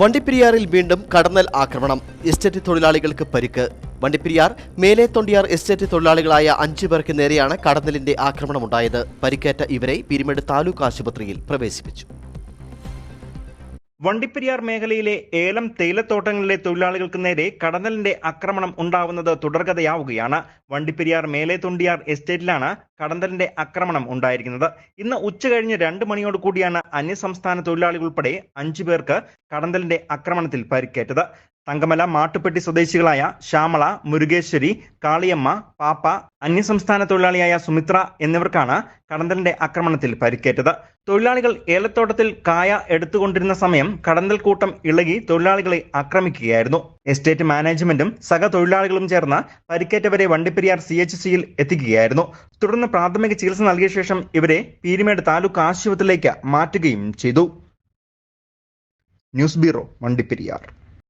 വണ്ടിപ്പെരിയാറിൽ വീണ്ടും കടന്നൽ ആക്രമണം. എസ്റ്റേറ്റ് തൊഴിലാളികൾക്ക് പരിക്ക്. വണ്ടിപ്പെരിയാർ മേലെ തൊണ്ടിയാർ എസ്റ്റേറ്റ് തൊഴിലാളികളായ അഞ്ചു പേർക്ക് നേരെയാണ് കടന്നലിന്റെ ആക്രമണമുണ്ടായത്. പരിക്കേറ്റ ഇവരെ പിരിമേട് താലൂക്ക് ആശുപത്രിയിൽ പ്രവേശിപ്പിച്ചു. വണ്ടിപ്പെരിയാർ മേഖലയിലെ ഏലം തേയിലത്തോട്ടങ്ങളിലെ തൊഴിലാളികൾക്ക് നേരെ കടന്നലിന്റെ ആക്രമണം ഉണ്ടാവുന്നത് തുടർക്കഥയാവുകയാണ് വണ്ടിപ്പെരിയാർ മേലെ തൊണ്ടിയാർ എസ്റ്റേറ്റിലാണ് കടന്നലിന്റെ ആക്രമണം ഉണ്ടായിരിക്കുന്നത്. ഇന്ന് ഉച്ച കഴിഞ്ഞ് രണ്ട് മണിയോട് കൂടിയാണ് അന്യസംസ്ഥാന തൊഴിലാളികൾ ഉൾപ്പെടെ അഞ്ചു പേർക്ക് കടന്നലിന്റെ ആക്രമണത്തിൽ പരിക്കേറ്റത്. തങ്കമല മാട്ടുപ്പെട്ടി സ്വദേശികളായ ശ്യാമള മുരുകേശ്വരി കാളിയമ്മ പാപ്പ അന്യസംസ്ഥാന തൊഴിലാളിയായ സുമിത്ര എന്നിവർക്കാണ് കടന്തലിന്റെ ആക്രമണത്തിൽ പരിക്കേറ്റത്. തൊഴിലാളികൾ ഏലത്തോട്ടത്തിൽ കായ എടുത്തുകൊണ്ടിരുന്ന സമയം കടന്തൽ കൂട്ടം ഇളകി തൊഴിലാളികളെ ആക്രമിക്കുകയായിരുന്നു. എസ്റ്റേറ്റ് മാനേജ്മെന്റും സഹ തൊഴിലാളികളും ചേർന്ന് പരിക്കേറ്റവരെ വണ്ടിപ്പെരിയാർ സി എച്ച് സിയിൽ എത്തിക്കുകയായിരുന്നു. തുടർന്ന് പ്രാഥമിക ചികിത്സ നൽകിയ ശേഷം ഇവരെ പീരിമേട് താലൂക്ക് ആശുപത്രിയിലേക്ക് മാറ്റുകയും ചെയ്തു. News bureau Vandiperiyar.